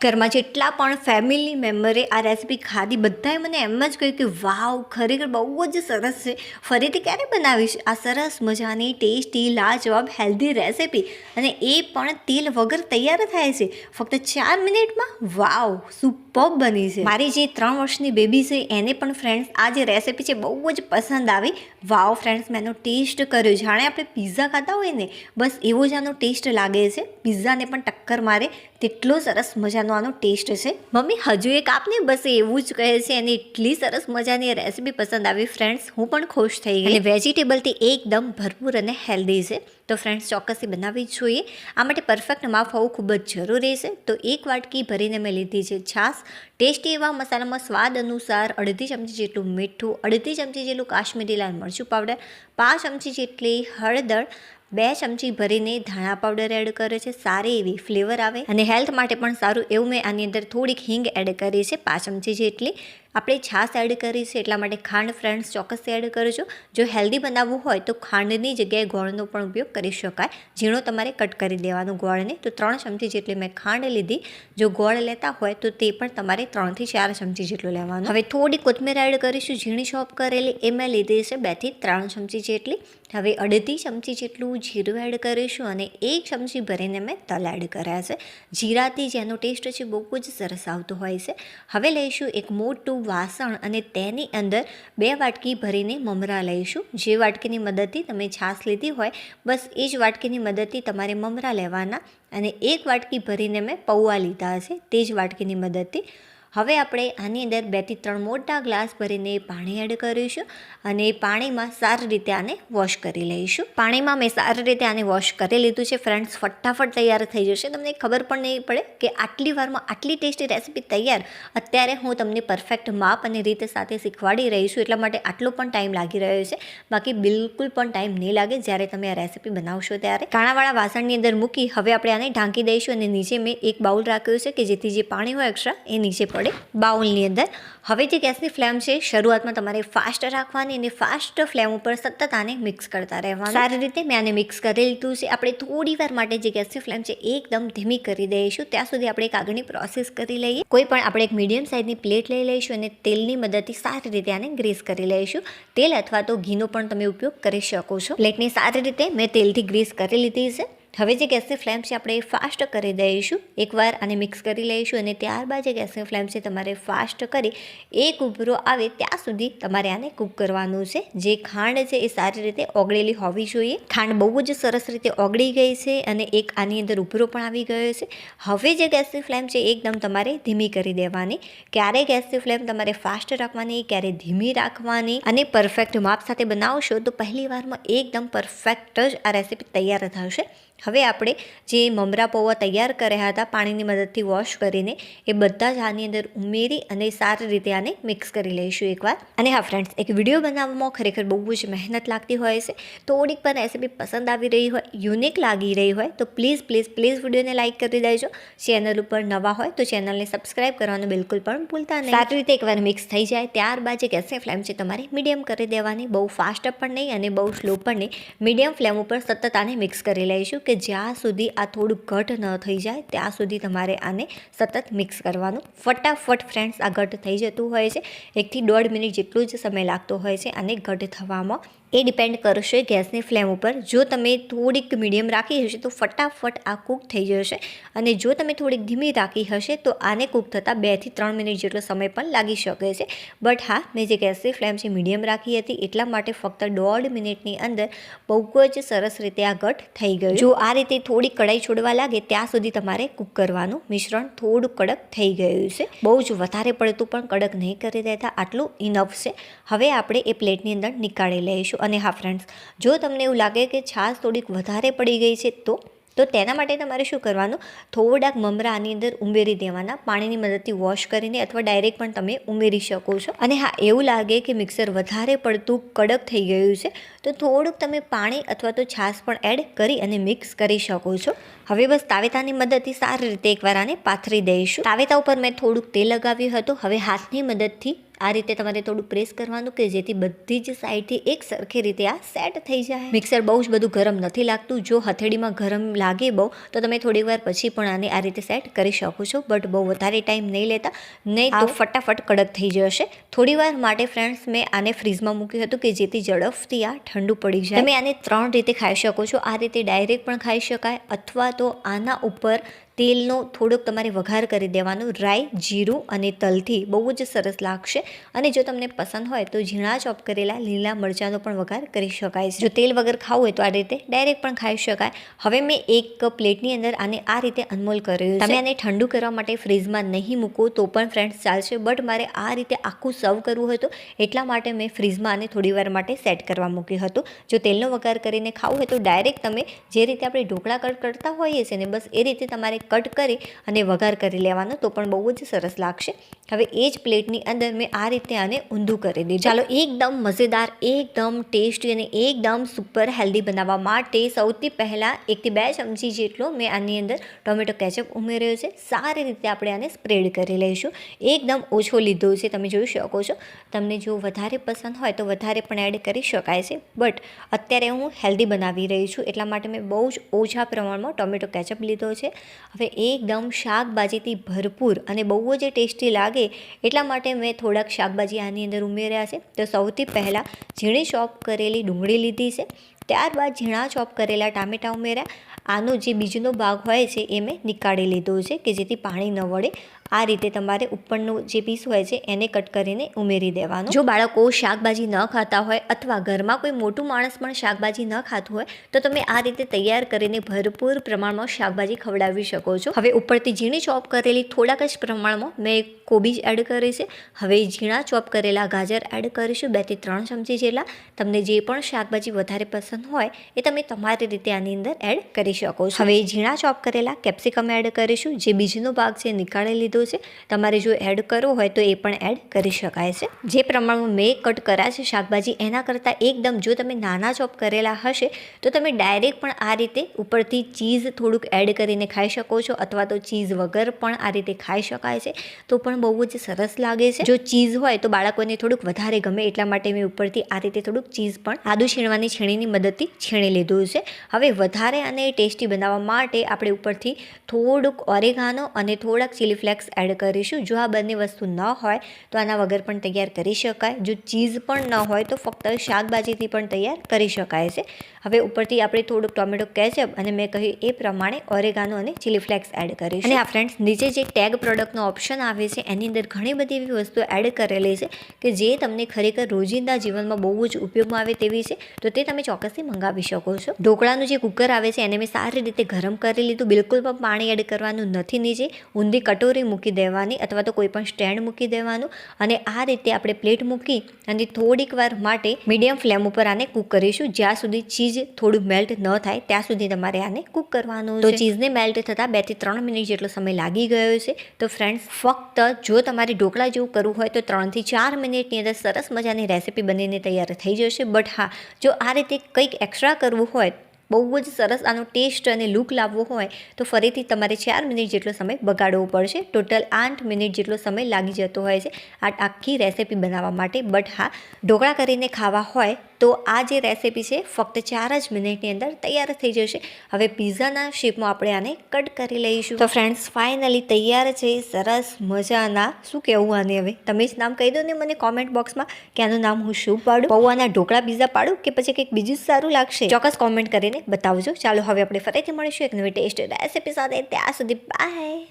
ઘરમાં જેટલા પણ ફેમિલી મેમ્બરે આ રેસીપી ખાધી, બધાએ મને એમ જ કહ્યું કે, વાવ, ખરેખર બહુ જ સરસ છે. ફરીથી ક્યારે બનાવીશ? આ સરસ મજાની ટેસ્ટી લાજવાબ હેલ્ધી રેસીપી અને એ પણ તેલ વગર તૈયાર થાય છે. ફક્ત ચાર મિનિટમાં, વાવ સુપર બની છે. મારી જે ત્રણ વર્ષની બેબી છે, એને પણ ફ્રેન્ડ્સ આ જે રેસીપી છે, બહુ જ પસંદ આવી. વાવ ફ્રેન્ડ્સ, મેં એનો ટેસ્ટ કર્યો. જાણે આપણે પિઝા ખાતા હોય ને, બસ એવો જ આનો ટેસ્ટ લાગે છે. પિઝાને પણ ટક્કર મારે. તેટલો સરસ મજાનો આનો ટેસ્ટ છે. મમ્મી, હજુ એક આપને બસ એવું જ કહે છે અને એટલી સરસ મજાની રેસીપી પસંદ આવી. ફ્રેન્ડ્સ, હું પણ ખુશ થઈ ગઈ. વેજીટેબલથી એકદમ ભરપૂર અને હેલ્ધી છે. તો ફ્રેન્ડ્સ ચોક્કસથી બનાવવી જોઈએ. આ માટે પરફેક્ટ માફ હોવું ખૂબ જ જરૂરી છે. તો એક વાટકી ભરીને મેં લીધી છે છાશ. ટેસ્ટી એવા મસાલામાં સ્વાદ અનુસાર અડધી ચમચી જેટલું મીઠું, અડધી ચમચી જેટલું કાશ્મીરી લાલ મરચું પાવડર પાંચ ચમચી જેટલી હળદર, બે ચમચી ભરીને ધાણા પાવડર એડ કરે છે. સારી એવી ફ્લેવર આવે. અને હેલ્થ માટે પણ સારું એવું મેં આની અંદર થોડીક હિંગ એડ કરી છે, પાંચ ચમચી જેટલી. આપણે છાશ એડ કરી છે, એટલા માટે ખાંડ ફ્રેન્ડ્સ ચોક્કસ એડ કરજો. જો હેલ્ધી બનાવવું હોય તો ખાંડની જગ્યાએ ગોળનો પણ ઉપયોગ કરી શકાય. ઝીણો તમારે કટ કરી દેવાનું ગોળને. તો ત્રણ ચમચી જેટલી મેં ખાંડ લીધી. જો ગોળ લેતા હોય તો તે પણ તમારે ત્રણથી ચાર ચમચી જેટલું લેવાનું. હવે થોડી કોથમીર એડ કરીશું. ઝીણી શોપ કરેલી એ મેં લીધી છે બેથી ત્રણ ચમચી જેટલી. હવે અડધી ચમચી જેટલું જીરું એડ કરીશું અને એક ચમચી ભરીને મેં તલ એડ કર્યા છે. જીરાથી જેનો ટેસ્ટ છે બહુ જ સરસ આવતો હોય છે. હવે લઈશું એક મોટું વાસણ અને તેની અંદર બે વાટકી ભરીને મમરા લઈશું. જે વાટકીની મદદથી તમે છાશ લીધી હોય, બસ એ જ વાટકીની મદદથી તમારે મમરા લેવાના. અને એક વાટકી ભરીને મેં પૌવા લીધા હશે, તે જ વાટકીની મદદથી. હવે આપણે આની અંદર બેથી ત્રણ મોટા ગ્લાસ ભરીને પાણી એડ કરીશું અને પાણીમાં સારી રીતે આને વોશ કરી લઈશું. પાણીમાં મેં સારી રીતે આને વોશ કરી લીધું છે. ફ્રેન્ડ્સ, ફટાફટ તૈયાર થઈ જશે. તમને ખબર પણ નહીં પડે કે આટલી વારમાં આટલી ટેસ્ટી રેસીપી તૈયાર. અત્યારે હું તમને પરફેક્ટ માપ અને રીત સાથે શીખવાડી રહી છું, એટલા માટે આટલો પણ ટાઈમ લાગી રહ્યો છે. બાકી બિલકુલ પણ ટાઈમ નહીં લાગે જ્યારે તમે આ રેસીપી બનાવશો ત્યારે. કાણાવાળા વાસણની અંદર મૂકી હવે આપણે આને ઢાંકી દઈશું અને નીચે મેં એક બાઉલ રાખ્યું છે કે જેથી જે પાણી હોય એક્સ્ટ્રા એ નીચે પડે. બાઉલની અંદર. હવે જે ગેસની ફ્લેમ છે, શરૂઆતમાં તમારે ફાસ્ટ રાખવાની અને ફાસ્ટ ફ્લેમ ઉપર સતત આને મિક્સ કરતા રહેવાનું. સારી રીતે મેં આને મિક્સ કરી લીધું છે. આપણે થોડી વાર માટે જે ગેસની ફ્લેમ છે, એકદમ ધીમી કરી દઈશું. ત્યાં સુધી આપણે એક આગળની પ્રોસેસ કરી લઈએ. કોઈ પણ આપણે એક મીડિયમ સાઇઝની પ્લેટ લઈ લઈશું અને તેલની મદદથી સારી રીતે આને ગ્રીસ કરી લઈશું. તેલ અથવા તો ઘીનો પણ તમે ઉપયોગ કરી શકો છો. પ્લેટની સારી રીતે મેં તેલથી ગ્રીસ કરી લીધી છે. હવે જે ગેસની ફ્લેમ છે, આપણે ફાસ્ટ કરી દઈશું. એકવાર આને મિક્સ કરી લઈશું અને ત્યારબાદ જે ગેસની ફ્લેમ છે, તમારે ફાસ્ટ કરી એક ઉભરો આવે ત્યાં સુધી તમારે આને કૂક કરવાનું છે. જે ખાંડ છે, એ સારી રીતે ઓગળેલી હોવી જોઈએ. ખાંડ બહુ જ સરસ રીતે ઓગળી ગઈ છે અને એક આની અંદર ઉભરો પણ આવી ગયો છે. હવે જે ગેસની ફ્લેમ છે એકદમ તમારે ધીમી કરી દેવાની. ક્યારે ગેસની ફ્લેમ તમારે ફાસ્ટ રાખવાની, ક્યારે ધીમી રાખવાની અને પરફેક્ટ માપ સાથે બનાવશો, તો પહેલી વારમાં એકદમ પરફેક્ટ જ આ રેસીપી તૈયાર થશે. હવે આપણે જે મમરા પૌવા તૈયાર કર્યા હતા પાણીની મદદથી વોશ કરીને, એ બધા જ આની અંદર ઉમેરી અને સારી રીતે આને મિક્સ કરી લઈશું એકવાર. અને હા ફ્રેન્ડ્સ એક વીડિયો બનાવવામાં ખરેખર બહુ જ મહેનત લાગતી હોય છે. થોડીક પણ રેસીપી પસંદ આવી રહી હોય યુનિક લાગી રહી હોય, તો પ્લીઝ પ્લીઝ પ્લીઝ વિડીયોને લાઇક કરી દેજો. ચેનલ ઉપર નવા હોય, તો ચેનલને સબસ્ક્રાઇબ કરવાનું બિલકુલ પણ ભૂલતા નહીં. સારી રીતે એકવાર મિક્સ થઈ જાય, ત્યારબાદ જે ગેસની ફ્લેમ છે, તમારે મીડિયમ કરી દેવાની. બહુ ફાસ્ટ પણ નહીં અને બહુ સ્લો પણ નહીં. મીડિયમ ફ્લેમ ઉપર સતત આને મિક્સ કરી લઈશું. કે જ્યાં સુધી આ થોડું ઘટ ન થઈ જાય, ત્યાં સુધી તમારે આને સતત મિક્સ કરવાનું. ફટાફટ ફ્રેન્ડ્સ આ ઘટ થઈ જતું હોય છે. એકથી દોઢ મિનિટ જેટલું જ સમય લાગતો હોય છે આને ઘટ થવામાં એ ડિપેન્ડ કરશે ગેસની ફ્લેમ ઉપર. જો તમે થોડીક મીડિયમ રાખી હશે તો ફટાફટ આ કૂક થઈ જશે અને જો તમે થોડીક ધીમી રાખી હશે તો આને કૂક થતાં બેથી ત્રણ મિનિટ જેટલો સમય પણ લાગી શકે છે. બટ હા, મેં જે ગેસની ફ્લેમ છે મીડિયમ રાખી હતી, એટલા માટે ફક્ત દોઢ મિનિટની અંદર બહુ જ સરસ રીતે આ ઘટ થઈ ગયું. જો આ રીતે થોડી કડાઈ છોડવા લાગે, ત્યાં સુધી તમારે કૂક કરવાનું મિશ્રણ થોડું કડક થઈ ગયું છે. બહુ જ વધારે પડતું પણ કડક નહીં કરી દેતા, આટલું ઇનફ છે. હવે આપણે એ પ્લેટની અંદર નીકાળી લઈશું. અને હા ફ્રેન્ડ્સ જો તમને એવું લાગે કે છાશ થોડીક વધારે પડી ગઈ છે, તો તો તેના માટે તમારે શું કરવાનું? થોડાક મમરા આની અંદર ઉમેરી દેવાના, પાણીની મદદથી વોશ કરીને અથવા ડાયરેક્ટ પણ તમે ઉમેરી શકો છો. અને હા, એવું લાગે કે મિક્સર વધારે પડતું કડક થઈ ગયું છે, તો થોડુંક તમે પાણી અથવા તો છાશ પણ એડ કરી અને મિક્સ કરી શકો છો. હવે બસ તાવેતાની મદદથી સારી રીતે એકવાર આને પાથરી દઈશું. તાવેતા ઉપર મેં થોડુંક તેલ લગાવ્યું હતું. હવે હાથની મદદથી આ રીતે તમારે થોડું પ્રેસ કરવાનું કે જેથી બધી જ સાઈડથી એક સરખી રીતે આ સેટ થઈ જાય. મિક્સર બહુ જ બધું ગરમ નથી લાગતું. જો હથેળીમાં ગરમ લાગે બહુ તો તમે થોડી વાર પછી પણ આને આ રીતે સેટ કરી શકો છો. બટ બહુ વધારે ટાઈમ નહીં લેતા. નહીં તો ફટાફટ કડક થઈ જશે. થોડીવાર માટે ફ્રેન્ડ્સ મેં આને ફ્રીઝમાં મૂક્યું હતું કે જેથી ઝડપથી આ ઠંડુ પડી જાય. તમે આને ત્રણ રીતે ખાઈ શકો છો. આ રીતે ડાયરેક્ટ પણ ખાઈ શકાય અથવા તો આના ઉપર તેલનો થોડોક તમારે વઘાર કરી દેવાનો, રાઈ, જીરું અને તલથી બહુ જ સરસ લાગશે. અને જો તમને પસંદ હોય તો ઝીણા ચોપ કરેલા લીલા મરચાંનો પણ વઘાર કરી શકાય જો તેલ વગર ખાવું હોય તો આ રીતે ડાયરેક્ટ પણ ખાઈ શકાય. હવે મેં એક પ્લેટની અંદર આને આ રીતે અનમોલ કર્યું તમે આને ઠંડુ કરવા માટે ફ્રીજમાં નહીં મૂકો તો પણ ફ્રેન્ડ્સ ચાલશે. બટ મારે આ રીતે આખું સર્વ કરવું હતું, એટલા માટે મેં ફ્રીજમાં આને થોડી વાર માટે સેટ કરવા મૂક્યું હતું. જો તેલનો વઘાર કરીને ખાવું હોય તો ડાયરેક્ટ તમે જે રીતે આપણે ઢોકળા કટ કરતા હોઈએ છીએ ને બસ એ રીતે તમારે કટ કરી અને વઘાર કરી લેવાનો તો પણ બહુ જ સરસ લાગશે. હવે એ જ પ્લેટની અંદર મેં આ રીતે આને ઊંધું કરી દીધું. ચાલો એકદમ મજેદાર, એકદમ ટેસ્ટી અને એકદમ સુપર હેલ્ધી બનાવવા માટે સૌથી પહેલાં એકથી બે ચમચી જેટલો મેં આની અંદર ટોમેટો કેચઅપ ઉમેર્યો છે. સારી રીતે આપણે આને સ્પ્રેડ કરી લઈશું. એકદમ ઓછો લીધો છે, તમે જોઈ શકો છો. તમને જો વધારે પસંદ હોય તો વધારે પણ એડ કરી શકાય છે. બટ અત્યારે હું હેલ્ધી બનાવી રહી છું, એટલા માટે મેં બહુ જ ઓછા પ્રમાણમાં ટોમેટો કેચઅપ લીધો છે. હવે એકદમ શાકભાજીથી ભરપૂર અને બહુ જ ટેસ્ટી લાગે એટલા માટે મેં થોડાક શાકભાજી આની અંદર ઉમેર્યા છે. તો સૌથી પહેલાં ઝીણી શોપ કરેલી ડુંગળી લીધી છે. ત્યારબાદ ઝીણા ચોપ કરેલા ટામેટાં ઉમેર્યા. આનો જે બીજનો ભાગ હોય છે એ મેં નીકાળી લીધો છે કે જેથી પાણી ન વળે. આ રીતે તમારે ઉપરનું જે પીસ હોય છે એને કટ કરીને ઉમેરી દેવાનું. જો બાળકો શાકભાજી ન ખાતા હોય અથવા ઘરમાં કોઈ મોટું માણસ પણ શાકભાજી ન ખાતું હોય, તો તમે આ રીતે તૈયાર કરીને ભરપૂર પ્રમાણમાં શાકભાજી ખવડાવી શકો છો. હવે ઉપરથી ઝીણી ચોપ કરેલી થોડાક જ પ્રમાણમાં મેં કોબીજ એડ કરી છે. હવે ઝીણા ચોપ કરેલા ગાજર એડ કરીશું બેથી ત્રણ ચમચી જેટલા. તમને જે પણ શાકભાજી વધારે પસંદ હોય એ તમે તમારી રીતે આની અંદર એડ કરી શકો છો. હવે ઝીણા ચોપ કરેલા કેપ્સિકમ એડ કરીશું, જે બીજનો ભાગ છે નીકાળી લીધો છે. તમારે જો એડ કરવો હોય તો એ પણ એડ કરી શકાય છે. જે પ્રમાણમાં મેં કટ કર્યા છે શાકભાજી, એના કરતાં એકદમ જો તમે નાના ચોપ કરેલા હશે, તો તમે ડાયરેક્ટ પણ આ રીતે ઉપરથી ચીઝ થોડુંક એડ કરીને ખાઈ શકો છો, અથવા તો ચીઝ વગર પણ આ રીતે ખાઈ શકાય છે. તો પણ બહુ જ સરસ લાગે છે. જો ચીઝ હોય તો બાળકોને થોડુંક વધારે ગમે એટલા માટે મેં ઉપરથી આ રીતે થોડુંક ચીઝ પણ આદુ છીણવાની છીણીની મદદથી છીણી લીધું છે. હવે વધારે અને ટેસ્ટી બનાવવા માટે આપણે ઉપરથી થોડુંક ઓરેગાનો અને થોડાક ચીલી ફ્લેક્સ એડ કરીશું. જો આ બંને વસ્તુ ન હોય, તો આના વગર પણ તૈયાર કરી શકાય. જો ચીઝ પણ ન હોય, તો ફક્ત શાકભાજીથી પણ તૈયાર કરી શકાય છે. હવે ઉપરથી આપણે થોડુંક ટોમેટો કેચઅપ અને મેં કહ્યું એ પ્રમાણે ઓરેગાનો અને ચીલી ફ્લેક્સ એડ કરીશું. અને આ ફ્રેન્ડ્સ નીચે જે ટેગ પ્રોડક્ટનો ઓપ્શન આવે છે, એની અંદર ઘણી બધી એવી વસ્તુઓ એડ કરેલી છે કે જે તમને ખરેખર રોજિંદા જીવનમાં બહુ જ ઉપયોગમાં આવે તેવી છે. તો તે તમે ચોક્કસથી મંગાવી શકો છો. ઢોકળાનું જે કુકર આવે છે એને મેં સારી રીતે ગરમ કરી લીધું. બિલકુલ પણ પાણી એડ કરવાનું નથી નીચે. ઊંધી કટોરી મૂકી દેવાની અથવા તો કોઈ પણ સ્ટેન્ડ મૂકી દેવાનું. અને આ રીતે આપણે પ્લેટ મૂકી અને થોડીક વાર માટે મીડિયમ ફ્લેમ ઉપર આને કૂક કરીશું. જ્યાં સુધી ચીઝ થોડું મેલ્ટ ન થાય ત્યાં સુધી તમારે આને કૂક કરવાનું તો ચીઝને મેલ્ટ થતાં બેથી ત્રણ મિનિટ જેટલો સમય લાગી ગયો છે. તો ફ્રેન્ડ્સ ફક્ત જો તમારે ઢોકળા જેવું કરવું હોય તો ત્રણથી ચાર મિનિટની અંદર સરસ મજાની રેસીપી બનીને તૈયાર થઈ જશે. બટ હા જો આ રીતે કંઈક એક્સ્ટ્રા કરવું હોય, બહુ જ સરસ આનો ટેસ્ટ અને લુક લાવવો હોય, તો ફરીથી તમારે ચાર મિનિટ જેટલો સમય બગાડવો પડશે. ટોટલ આઠ મિનિટ જેટલો સમય લાગી જતો હોય છે. આ આખી રેસીપી બનાવવા માટે. બટ હા, ઢોકળા કરીને ખાવા હોય તો આ જે રેસીપી છે, ફક્ત ચાર જ મિનિટની અંદર તૈયાર થઈ જશે. હવે પીઝાના શેપમાં આપણે આને કટ કરી લઈશું. તો ફ્રેન્ડ્સ ફાઇનલી તૈયાર છે, સરસ મજાના. શું કહેવું આને હવે? તમે જ નામ કહી દો ને મને કોમેન્ટ બોક્સમાં કે આનું નામ હું શું પાડું? પૌવાના ઢોકળા પીઝા પાડું કે પછી કંઈક બીજું સારું લાગશે? ચોક્કસ કોમેન્ટ કરીને બતાવજો. ચાલો, હવે આપણે ફરીથી મળીશું એક નવી ટેસ્ટ રેસીપી સાથે. ત્યાં સુધી બાય